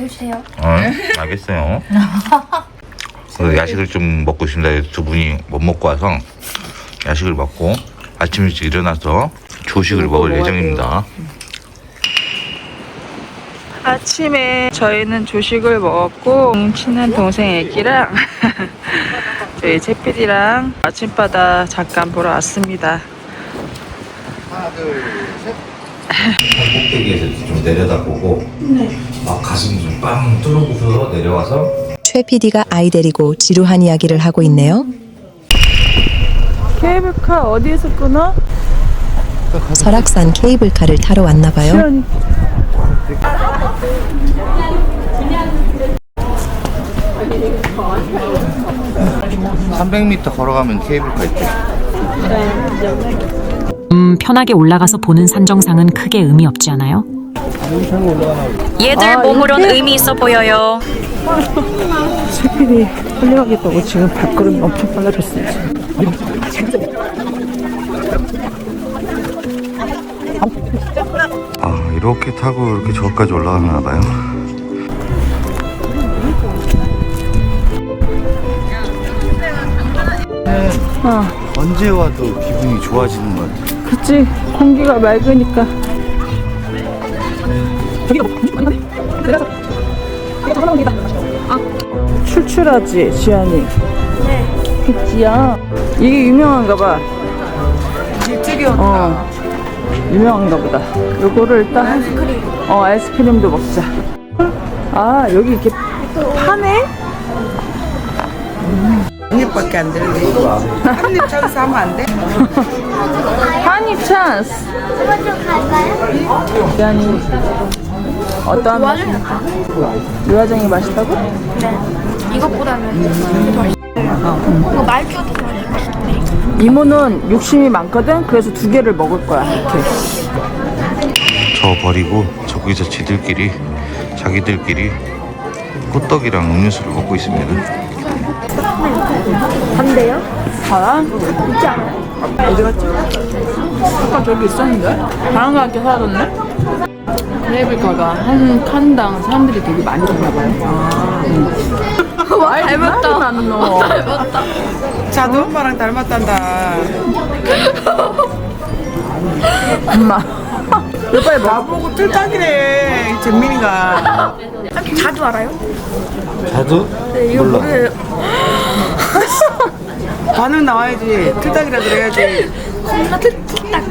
해주세요. 어, 알겠어요. 그래서 야식을 좀 먹고 있습니다. 두 분이 못 먹고 와서 야식을 먹고 아침 일찍 일어나서 조식을 먹을 예정입니다. 아침에 저희는 조식을 먹었고 친한 동생 애기랑 저희 채피디랑 아침바다 잠깐 보러 왔습니다. 꼭대기에서 좀 내려다보고 막 가슴이 좀빵 뚫어부서 내려와서 최 PD가 아이 데리고 지루한 이야기를 하고 있네요. 케이블카 어디에서 끊어? 설악산 케이블카를 타러 왔나 봐요. 시원이. 300m 걸어가면 케이블카 있대. 음, 편하게 올라가서 보는 산정상은 크게 의미 없지 않아요? 얘들 몸으론 의미 있어 보여요. 채피디 훌륭하겠다고 지금 발걸음이 엄청 빨라졌어요. 아 이렇게 타고 이렇게 저까지 올라가나 봐요. 어, 언제 와도 기분이 좋아지는 것 같아. 그치 공기가 맑으니까. 아, 출출하지 지안이. 네. 그치야. 이게 유명한가 봐. 어. 유명한가 보다. 요거를 일단 아이스크림. 어 아이스크림도 먹자. 아 여기 이렇게 파네? 한 입밖에 안 되는데 이거 한입 찬스 하면 안 돼? 한입 찬스. 이거 좀 갈까요? 지안이 어떠한 맛이? 유화정이 맛있다고? 이것보다는 이게 더 맛있어요. 이거 말주가 더 맛있네. 이모는 욕심이 많거든. 그래서 두 개를 먹을 거야. 이렇게. 저 버리고 저기서 지들끼리 자기들끼리 호떡이랑 음료수를 먹고 있습니다. 반대요? 달아? 있지 않아요? 어디 갔지? 아까 저기 있었는데? 다른 거 함께 사라졌네? 케이블카가 한 칸당 사람들이 되게 많이 탔나 봐요. 아. 와, 닮았다. 나는 너. 자두 엄마랑 닮았단다 엄마. 먹어. 나보고 정민이가 삼촌 자주 알아요? 자두? 네, 이거 모르요 반응 나와야지 틀딱이라 그래야지 겁나 툭딱.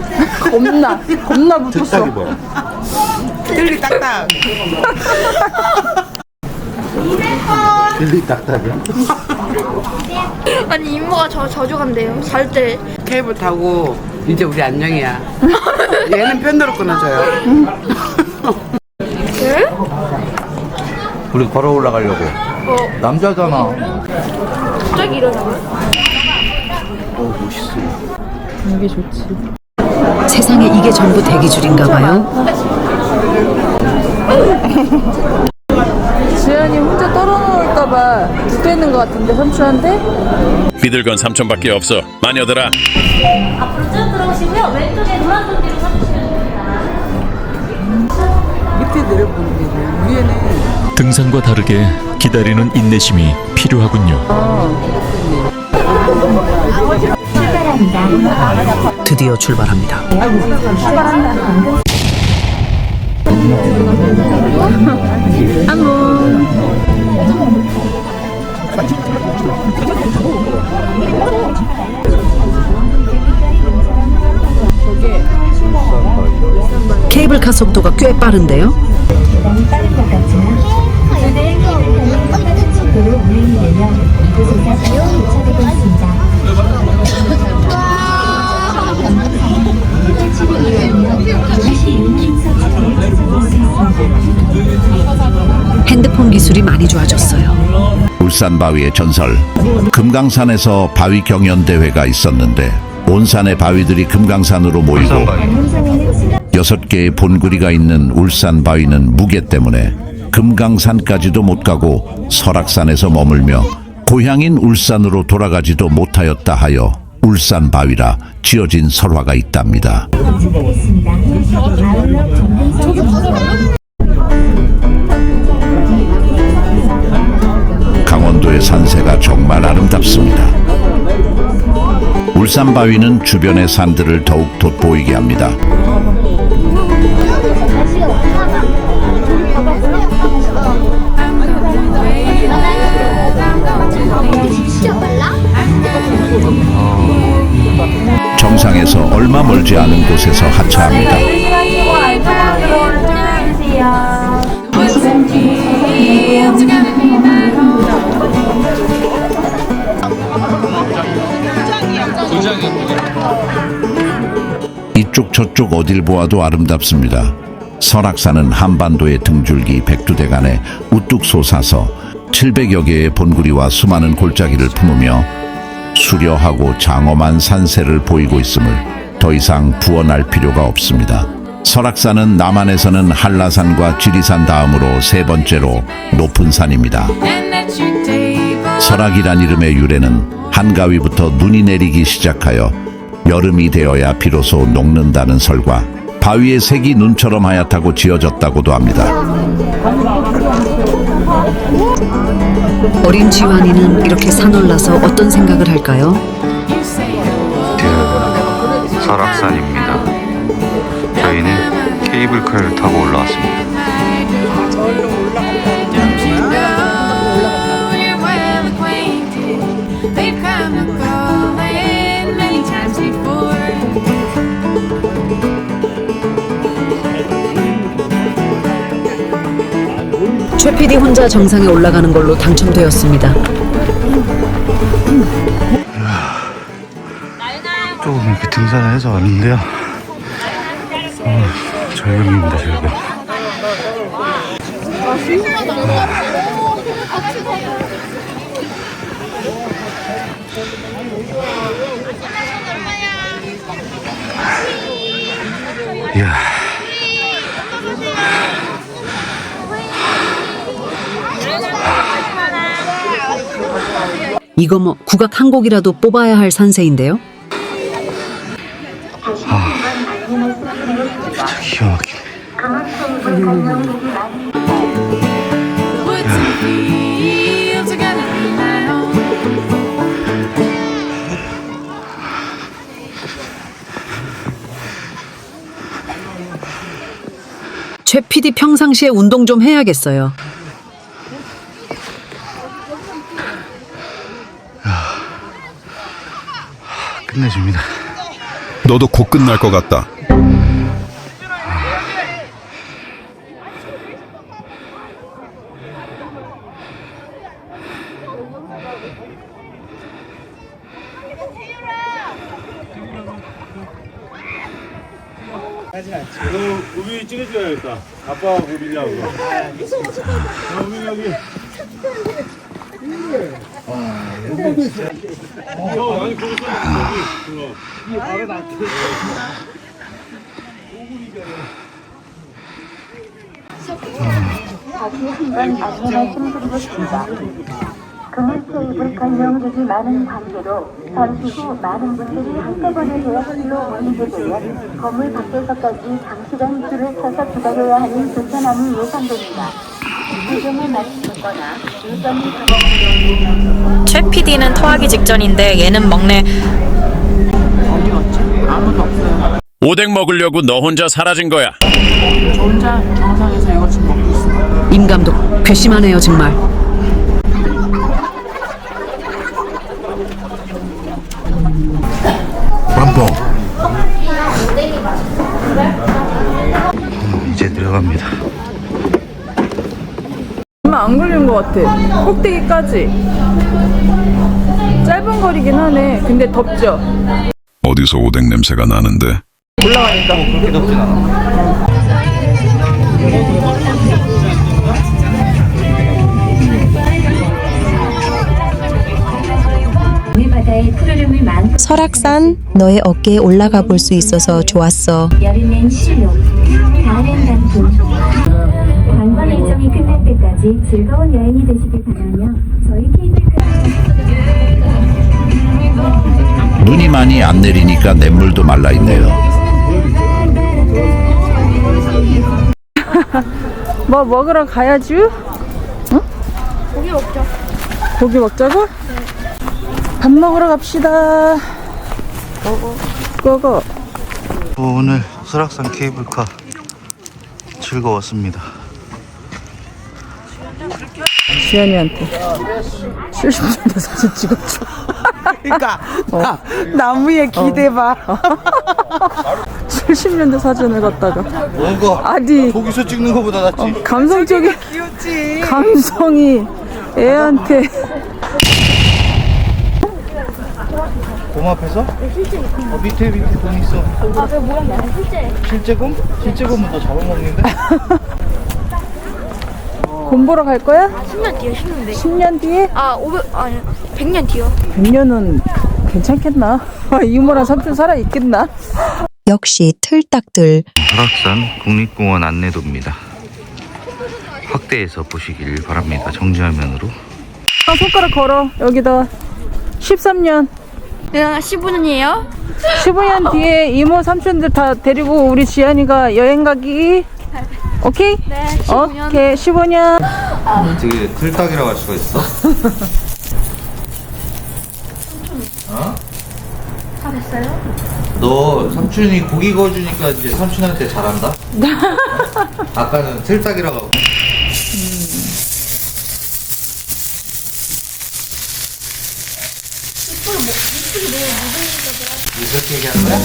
겁나. 겁나 붙었어. 뭐야? 틀리 딱딱 빌리 딱딱이야? 아니 이모가 저 저주 간대요. 잘 때. 케이블 타고 이제 우리 안녕이야 얘는 편도로 끊어줘요 우리 걸어 올라가려고. 남자잖아. 갑자기 이러잖아. 어 멋있어. 이게 좋지. 세상에 이게 전부 대기줄인가 봐요. 지연이 혼자 떨어놓을까봐 붙어 있는 것 같은데 삼촌한테? 믿을 건 삼촌밖에 없어 마녀들아 앞으로 쭉 들어오시고요. 왼쪽에 노란 손 뒤로 서주시면 됩니다. 밑에 내려보는 등산과 다르게 기다리는 인내심이 필요하군요. 드디어 출발합니다. 케이블카 속도가 꽤 빠른데요. 핸드폰 기술이 많이 좋아졌어요. 울산 바위의 전설. 금강산에서 바위 경연 대회가 있었는데 온 산의 바위들이 금강산으로 모이고 여섯 개의 본구리가 있는 울산 바위는 무게 때문에 금강산까지도 못 가고 설악산에서 머물며 고향인 울산으로 돌아가지도 못하였다 하여 울산 바위라 지어진 설화가 있답니다. 강원도의 산세가 정말 아름답습니다. 울산 바위는 주변의 산들을 더욱 돋보이게 합니다. 저쪽 어딜 보아도 아름답습니다. 설악산은 한반도의 등줄기 백두대간에 우뚝 솟아서 700여 개의 본구리와 수많은 골짜기를 품으며 수려하고 장엄한 산세를 보이고 있음을 더 이상 부언할 필요가 없습니다. 설악산은 남한에서는 한라산과 지리산 다음으로 세 번째로 높은 산입니다. 설악이란 이름의 유래는 한가위부터 눈이 내리기 시작하여 여름이 되어야 비로소 녹는다는 설과 바위의 색이 눈처럼 하얗다고 지어졌다고도 합니다. 어린 지환이는 이렇게 산올라서 어떤 생각을 할까요? 설악산입니다. 저희는 케이블카를 타고 올라왔습니다. 최 PD 혼자 정상에 올라가는 걸로 당첨되었습니다. 조금 이렇게 등산을 해서 왔는데요. 어, 절경입니다, 절경. 이야. 이거 뭐 국악 한 곡이라도 뽑아야 할 산세인데요. 진짜 기가 막히네. 최 PD 평상시에 운동 좀 해야겠어요. 끝내줍니다. 너도 곧 끝날 것 같다. 찍어줘야겠다. 아빠. 아, 우비 여기. 어, 아니 거 기 여기. 금일 케이블카 이용객이 많은 관계로 전시 후 많은 분들이 한꺼번에 계약실로 모이게 되면 건물 밖에서까지 장시간 줄을 서서 기다려야 하는 불편함이 예상됩니다. 최 PD는 토하기 직전인데 얘는 먹네. 아무도 없어요. 오뎅 먹으려고 너 혼자 사라진 거야. 저 혼자 정상에서 이거 지금 먹고 있어요. 임 감독 괘씸하네요 정말. 짬뽕. 이제 들어갑니다. 얼마 안 걸린 것 같아. 꼭대기까지. 짧은 거리긴 하네. 근데 덥죠? 어디서 오뎅 냄새가 나는데? 올라가니까 뭐 그렇게 덥진 않아. 설악산 너의 어깨에 올라가 볼 수 있어서 좋았어. 관광 일정이 끝날 때까지 즐거운 여행이 되시길 바라며 눈이 많이 안 내리니까 냇물도 말라 있네요. 뭐 먹으러 가야지? 응? 고기 먹자. 고기 먹자고? 밥 먹으러 갑시다. 고고. 오늘 설악산 케이블카 즐거웠습니다. 지연이한테 70년대 사진 찍어줘. 그러니까 나, 나무에 기대봐. 70년대 사진을 갖다가 뭔가 아니 거기서 찍는 것보다 낫지. 감성적인 귀엽지. 감성이 애한테 곰 앞에서? 어, 밑에 밑에 곰 있어. 아, 왜 뭐야? 실제. 실제 곰? 실제 곰은 더 잡아먹는데? 곰 보러 갈 거야? 10년 뒤에 10년 뒤에 10년 뒤에? 아 500, 아니 100년 뒤요 100년은 괜찮겠나? 이모랑 삼촌 살아 있겠나? 역시 틀딱들. 설악산 국립공원 안내도입니다. 확대해서 보시길 바랍니다. 정지화면으로. 아, 손가락 걸어. 여기다 13년. 내가 15년이에요? 15년 뒤에 이모 삼촌들 다 데리고 우리 지안이가 여행 가기. 오케이? 네 15년 오케이. 15년. 되게 틀딱이라고 할 수가 있어? 어? 다 됐어요? 너 삼촌이 고기 구워주니까 이제 삼촌한테 잘한다? 아까는 틀딱이라고 하고. 이렇게 얘기하는 거야?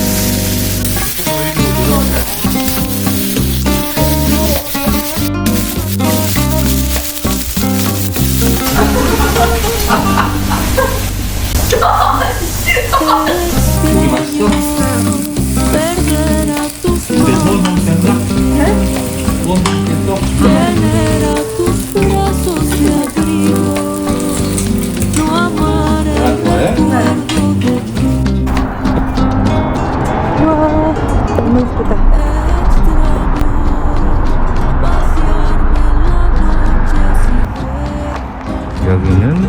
여기는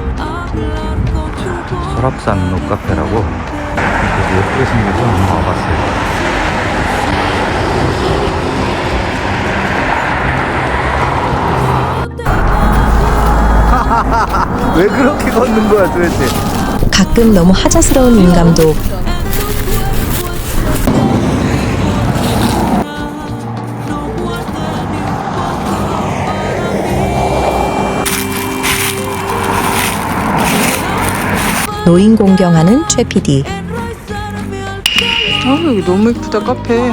설악산 롯카페 왜 그렇게 걷는 거야 도대체? 가끔 너무 하자스러운 인감도 노인 공경하는 최 PD. 아, 여기 너무 예쁘다, 카페.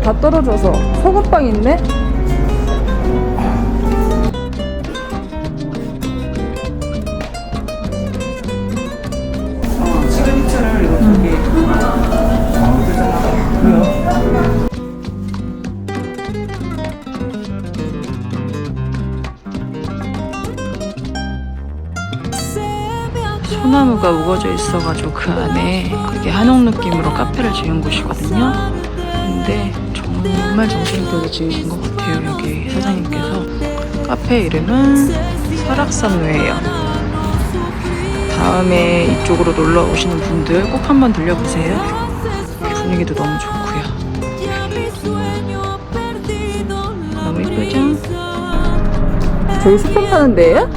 다 떨어져서. 소금빵 있네? 소나무가 우거져 있어가지고 그 안에 그게 한옥 느낌으로 카페를 지은 곳이거든요. 근데 정말 정성스럽게 지으신 것 같아요. 여기 사장님께서 카페 이름은 설악산회예요. 다음에 이쪽으로 놀러 오시는 분들 꼭 한번 들려보세요. 분위기도 너무 좋고요. 너무 이쁘죠? 저기 스팸 파는 데예요?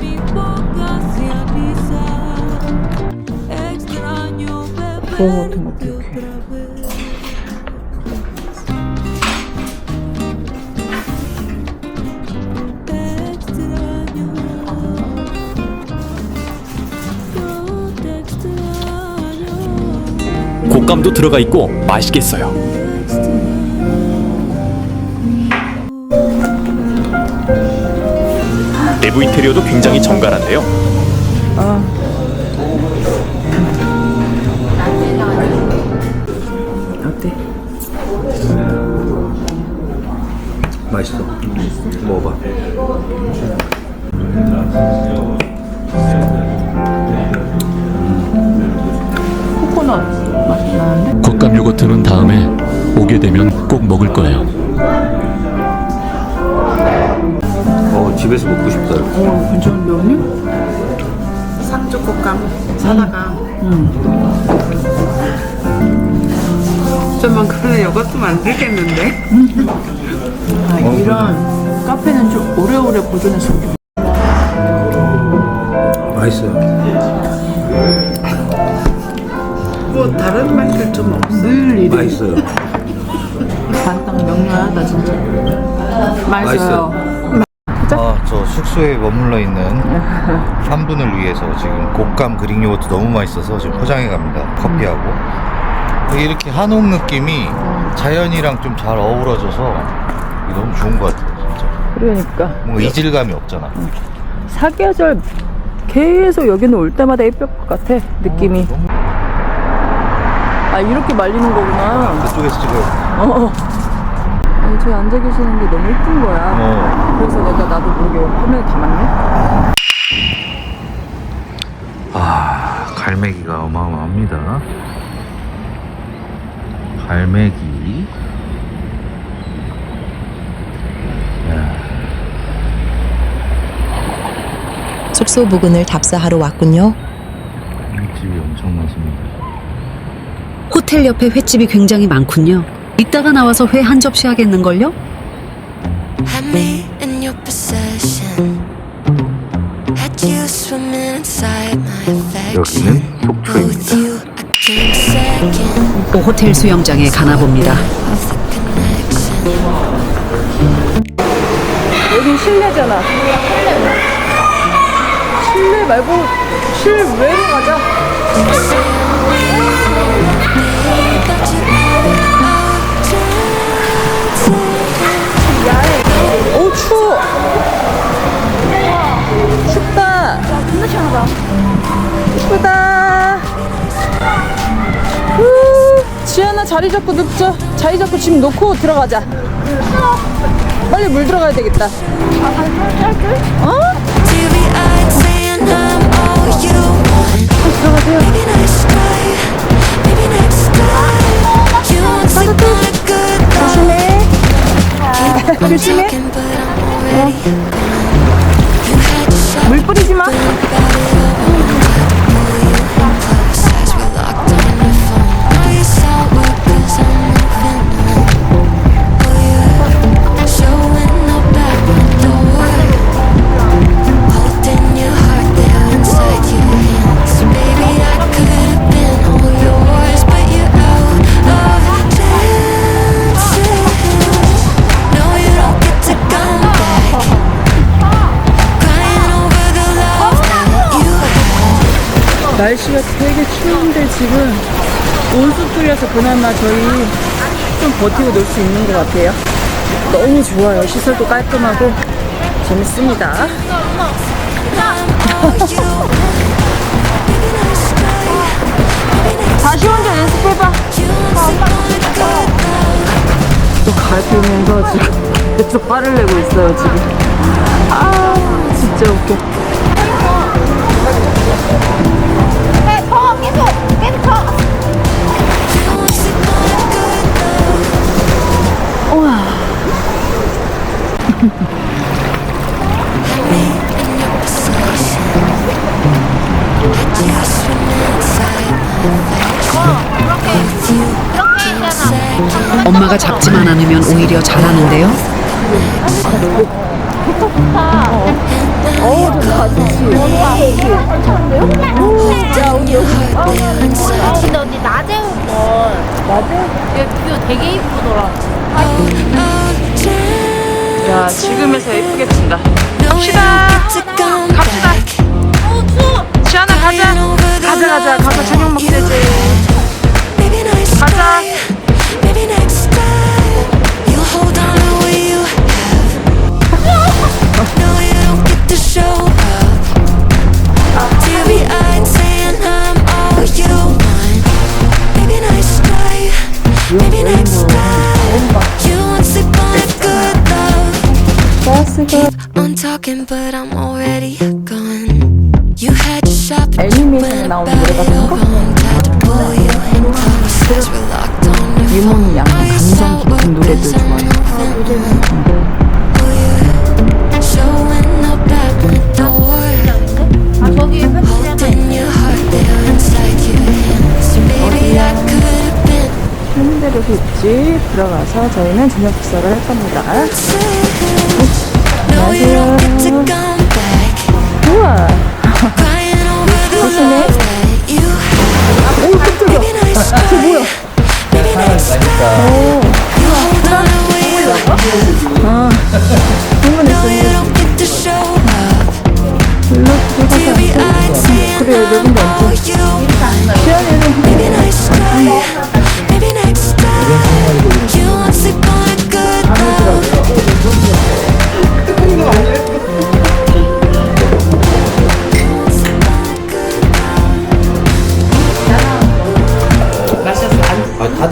부어 같은 것 곶감도 들어가 있고 맛있겠어요. 내부 인테리어도 굉장히 정갈한데요. 어때? 맛있어. 먹어봐. 나는데? 곶감 요거트는 다음에 오게 되면 꼭 먹을 거예요. 어, 집에서 먹고 싶다. 어, 괜찮은데 언니? 상주꽃감 사다가 좀만 그러면 이것도 만들겠는데? 아, 이런 카페는 좀 오래오래 보존했으면 좋겠다. 맛있어요. 좀 없어? 늘 이래. 맛있어요. 간딱 명료하다 진짜. 맛있어요. 아, 저 숙소에 머물러 있는 한 분을 위해서 지금 곶감 그릭 요거트 너무 맛있어서 지금 포장해 갑니다. 커피하고. 이렇게 한옥 느낌이 자연이랑 좀 잘 어우러져서 이게 너무 좋은 것 같아요, 진짜. 그러니까 뭔가 이질감이 없잖아. 사계절 계속 여기는 올 때마다 예쁠 것 같아 느낌이. 너무 아 이렇게 말리는 거구나. 그쪽에서 찍어요. 어. 아니 저기 앉아 계시는 게 너무 예쁜 거야. 어. 그래서 내가 나도 모르게 화면에 담았네. 아, 갈매기가 어마어마합니다. 갈매기. 숙소 부근을 답사하러 왔군요. 집이 엄청 많습니다. 호텔 옆에 횟집이 굉장히 많군요. 이따가 나와서 회 한 접시 하겠는걸요? Had me in your possession. Had you swimming inside my affection. 여기는 속초입니다. you, I came second. 또 호텔 수영장에 가나 봅니다. With the connection. 여긴 실내잖아. 실내 말고 실외로 가자. 오 추워. 춥다. 존나 시원하다. 이쁘다. 후, 지안아 자리 잡고 눕자. 자리 잡고 짐 놓고 들어가자. 빨리 물 들어가야 되겠다. 어? All you 조심해. 물 뿌리지 마. 날씨가 되게 추운데 지금 온수 뿌려서 그나마 저희 좀 버티고 놀 수 있는 것 같아요. 너무 좋아요. 시설도 깔끔하고 재밌습니다. 다시 혼자 연습해봐. 또 갈피면서 지금 계속 화를 내고 있어요 지금. 아 진짜 웃겨. 잡지만 않으면 오히려 잘하는데요. 야 지금에서 예쁘게 튼다. 갑시다. 갑시다. 지안아 가자. 가자 가자 가서 저녁 먹자지. 가자. Talking, but I'm already gone. You had your shop, but you 애니메이션에 나오는 about 노래 it 같은 all 거? wrong. Tried to pull you in close, 'cause we're locked on phone. 유몬이 약간 감정 깊은 노래들 worthless? 좋아해. Showing up at my door. Holding your heart there inside your hands. Maybe I could have been 현대로 집 들어가서 저희는 저녁 식사를 할 겁니다.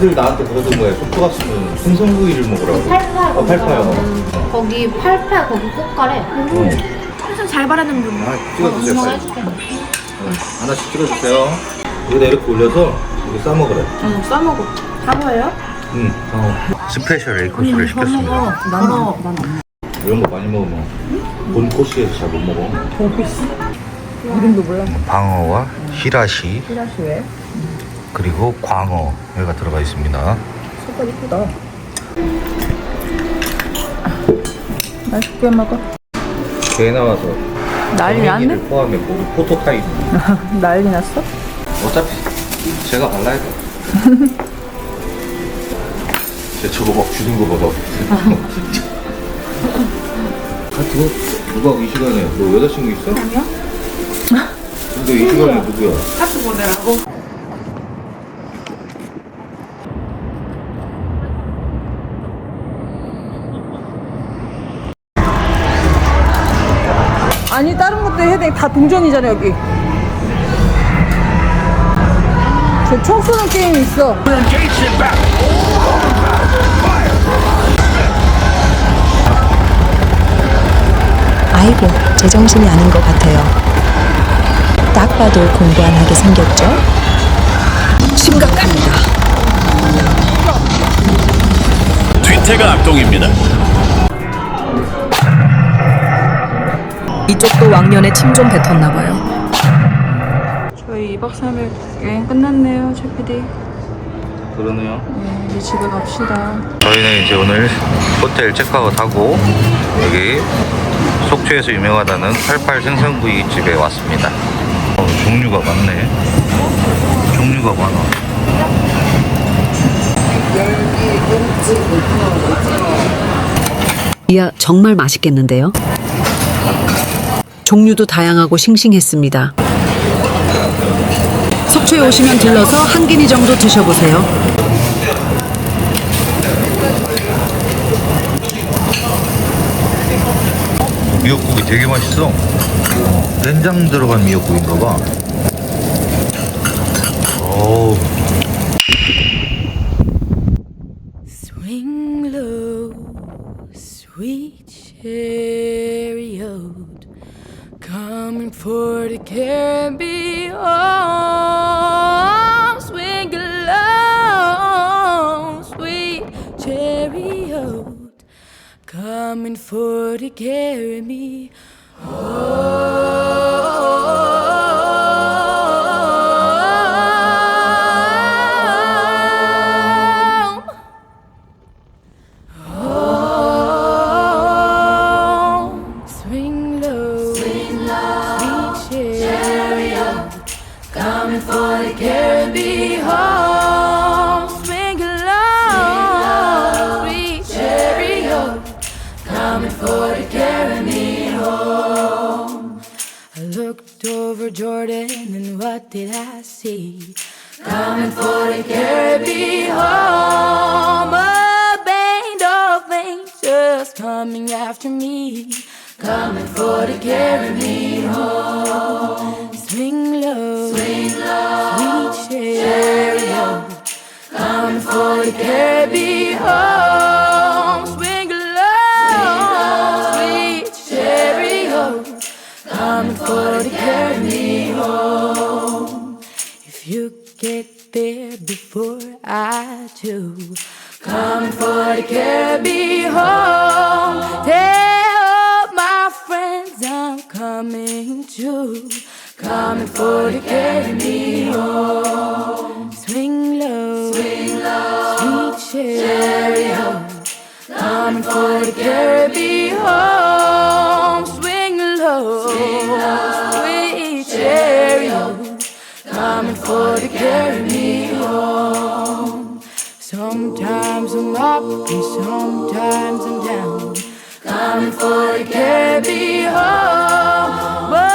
다들 나한테 그러던 거야 속도갔으면 생선구이를 먹으라고. 팔파요 어 팔파요. 거기 팔팔 거기 꼭 가래. 항상 잘 바라는 분. 아 찍어주세요 빨리. 어, 하나씩 찍어주세요. 여기다 이렇게 올려서 여기 싸먹으래. 응, 싸먹어. 사과예요? 응 어. 스페셜 A 코스를 시켰습니다. 난, 난 이런 거 많이 먹으면 본 코스에서 잘 못 먹어. 이름도 몰라. 방어와 히라시. 피라시에. 그리고 광어가 들어가 있습니다 색깔 이쁘다. 맛있게 먹어. 개 나와서 난리 났네? 를 포함해 모두 포토타입 난리 났어? 어차피 제가 발라야 돼. 쟤 저거 막 주는 거 봐봐. 아, 그거 누가 이 시간에 너 여자친구 있어? 아니요. 근데 이 시간에 누구야? 하트 보내라고? 아니 다른 것도 해야 돼. 다 동전이잖아 여기. 저총 쏘는 게임 있어. 아이고, 제정신이 아닌 것 같아요. 딱 봐도 공부 안 하게 생겼죠? 심각합니다. 뒤태가 악동입니다. 이쪽도 왕년에 침 좀 뱉었나 봐요. 저희 2박 3일 여행 끝났네요, 최 PD. 그러네요. 네, 이제 집에 갑시다. 저희는 이제 오늘 호텔 체크아웃하고 여기 속초에서 유명하다는 88 생선구이 집에 왔습니다. 어, 종류가 많네. 종류가 많아. 이야 정말 맛있겠는데요. 종류도 다양하고 싱싱했습니다. 속초에 오시면 들러서 한 끼니 정도 드셔보세요. 미역국이 되게 맛있어. 된장 들어간 미역국인가 봐. min and forget me. Oh. Did I er see? Coming for to carry me home. A band of angels coming after me. Coming for to carry me home. Swing low, swing low, sweet chariot. Coming for to carry me to carry me home. Tell my friends I'm coming too. Coming for to carry me home. Swing low, swing low, sweet chariot. Coming for to carry me home. Swing low, swing low, sweet chariot. Coming for to carry me home. Sometimes I'm up and sometimes I'm down. Coming for carry me home.